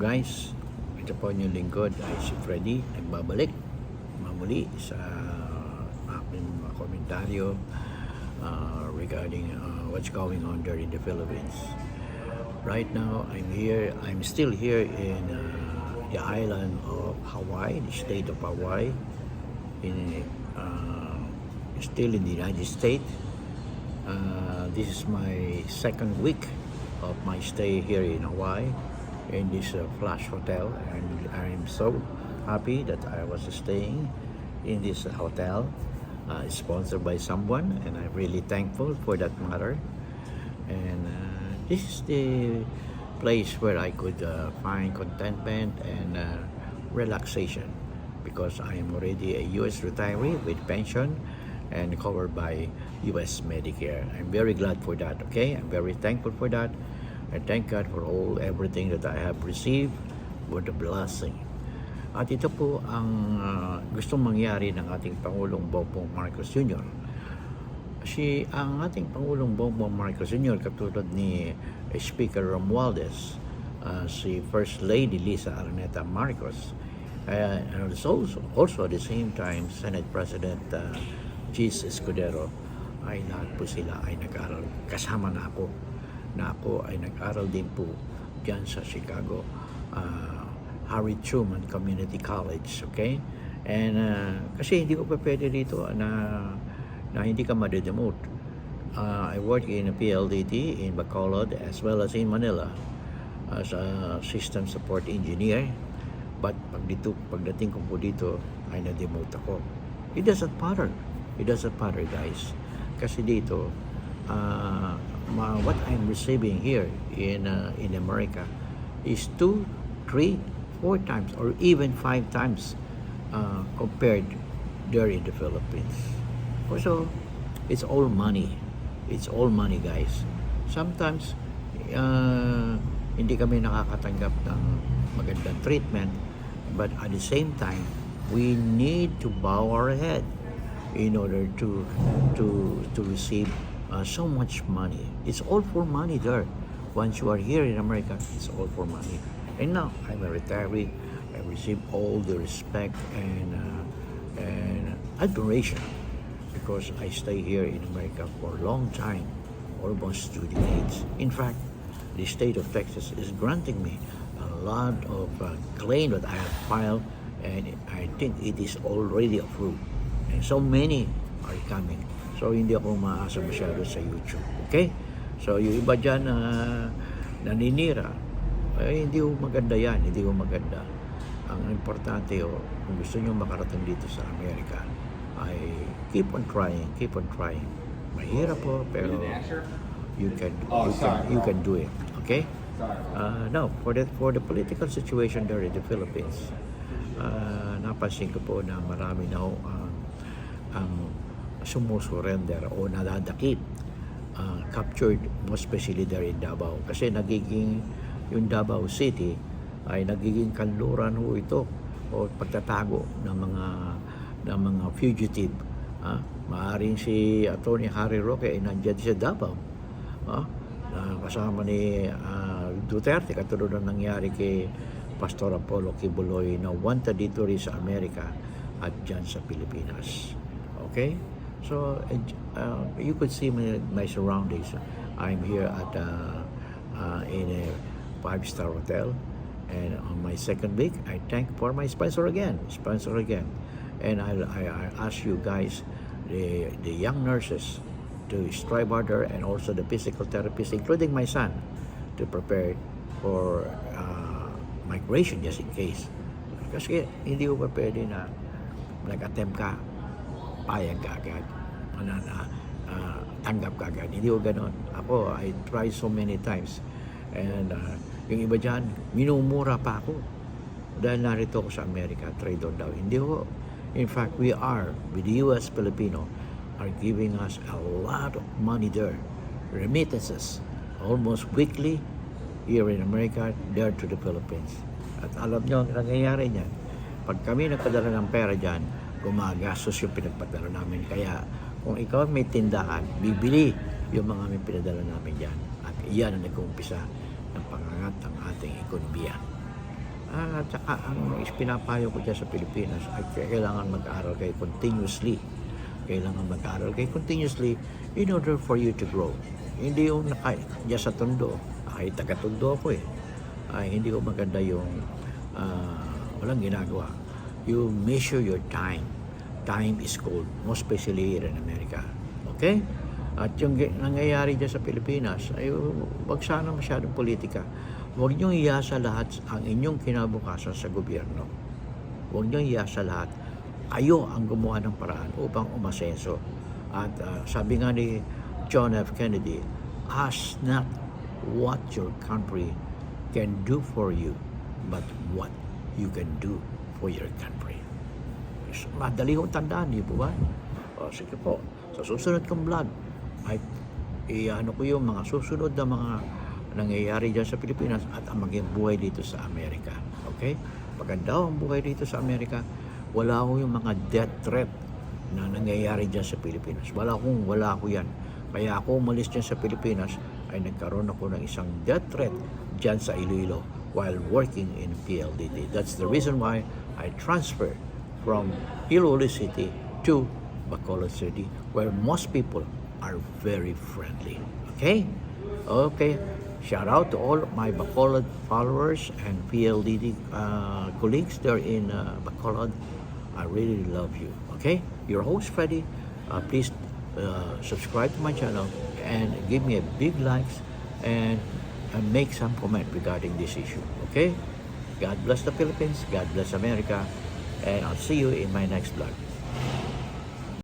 guys, ito po yung lingkod. Ay si Freddy, nagbabalik. Mamuli sa aking mga komentaryo uh, regarding uh, what's going on there in the Philippines. Right now, I'm here, I'm still here in uh, the island of Hawaii, the state of Hawaii, in, uh, still in the United States. Uh, this is my second week of my stay here in Hawaii in this uh, Flash Hotel, and I'm so happy that I was staying in this hotel, uh, sponsored by someone, and I'm really thankful for that matter. And uh, this is the place where I could uh, find contentment and uh, relaxation because I am already a U.S. retiree with pension and covered by U.S. Medicare. I'm very glad for that. Okay, I'm very thankful for that. I thank God for all everything that I have received for the blessing. At ito po ang uh, gustong mangyari ng ating Pangulong Bongbong Marcos Jr. Si ang ating Pangulong Bongbong Marcos Jr. katulad ni eh, Speaker Romualdez, uh, si First Lady Lisa Araneta Marcos, uh, and also, also at the same time Senate President uh, Cheese Escudero ay lahat po sila ay nag-aral. Kasama na ako na ako ay nag-aral din po dyan sa Chicago uh, Harry Truman Community College, okay? And uh, kasi hindi ko pa pwede dito na na hindi ka madedemote. Uh, I work in a PLDT in Bacolod as well as in Manila as a system support engineer. But pag dito, pagdating ko po dito, ay na-demote ako. It doesn't matter. It doesn't matter, guys. Kasi dito, uh, ma- what I'm receiving here in uh, in America is two, three, four times, or even five times uh, compared there in the Philippines. Also, it's all money. It's all money, guys. Sometimes, uh, hindi kami nakakatanggap ng magandang treatment, but at the same time, we need to bow our head in order to to to receive uh, so much money. It's all for money there. Once you are here in America, it's all for money. And now I'm a retiree. I receive all the respect and uh, and admiration because I stay here in America for a long time, almost two decades. In fact, the state of Texas is granting me a lot of uh, claim that I have filed, and I think it is already approved. And so many are coming. So hindi ako maasa masyado sa YouTube. Okay? So yung iba dyan na naninira, ay hindi ko maganda yan. Hindi ko maganda. Ang importante o kung gusto nyo makarating dito sa Amerika, ay keep on trying, keep on trying. Mahirap po, pero you can, Oh, you can, sorry. you can do it. Okay? Uh, no, for the for the political situation there in the Philippines, uh, napansin ko po na marami na ho ang ang sumusurrender o nadadakip, uh, captured, most especially there in Davao. Kasi nagiging yung Davao City ay nagiging kanluran ho ito o pagtatago ng mga ng mga fugitive. Ah, maaring si Attorney Harry Roque ay nandiyan sa Davao. Ah, na kasama ni ah, Duterte katulad ng nangyari kay Pastor Apollo Kibuloy na wanted dito rin sa Amerika at dyan sa Pilipinas. Okay? So, uh, you could see my, my surroundings. I'm here at uh, uh, in a five-star hotel. And on my second week, I thank for my sponsor again, sponsor again. And I, I, I ask you guys, the, the young nurses, to strive harder and also the physical therapists, including my son, to prepare for uh, migration just in case. Kasi hindi ko pa pwede na nag-attempt ka, payag ka agad, na, na, ah, tanggap ka agad. Hindi ko ganon. Ako, I try so many times. And uh, yung iba dyan, minumura pa ako. Dahil narito ako sa Amerika, trader daw. Hindi ko. In fact, we are, with the U.S. Filipino, are giving us a lot of money there. Remittances, almost weekly, here in America, there to the Philippines. At alam nyo, ang nangyayari niyan, pag kami nagpadala ng pera dyan, gumagastos yung pinagpadala namin. Kaya kung ikaw may tindahan, bibili yung mga may pinadala namin dyan. At iyan ang nag-uumpisa ng pangangat ng ating ekonomiya. Ah, at saka ang pinapayo ko dyan sa Pilipinas ay kailangan mag-aral kayo continuously. Kailangan mag-aral kayo continuously in order for you to grow. Hindi yung naka, dyan sa tundo. Ay, taga-tundo ako eh. Ay, hindi ko maganda yung ah, walang ginagawa. You measure your time. Time is gold, most especially here in America. Okay? At yung nangyayari dyan sa Pilipinas ay wag sana masyadong politika. Huwag niyong iyasa lahat ang inyong kinabukasan sa gobyerno. Huwag niyong iyasa lahat. Kayo ang gumawa ng paraan upang umasenso. At ah, sabi nga ni John F. Kennedy, ask not what your country can do for you, but what you can do for your country. Madali kong tandaan, di po ba? O, sige po, sa susunod kong vlog, ay iano ko yung mga susunod na mga nangyayari dyan sa Pilipinas at ang maging buhay dito sa Amerika. Okay? Paganda ang buhay dito sa Amerika, wala ko yung mga death threat na nangyayari dyan sa Pilipinas. Wala akong, wala ako yan. Kaya ako umalis dyan sa Pilipinas ay nagkaroon ako ng isang death threat dyan sa Iloilo while working in PLDT. That's the reason why I transferred from Iloilo City to Bacolod City where most people are very friendly. Okay? Okay. Shout out to all my Bacolod followers and PLDT uh, colleagues there in uh, Bacolod. I really love you. Okay? Your host, Freddy. Uh, please uh, subscribe to my channel and give me a big likes and, and make some comment regarding this issue. Okay? God bless the Philippines. God bless America. And I'll see you in my next vlog.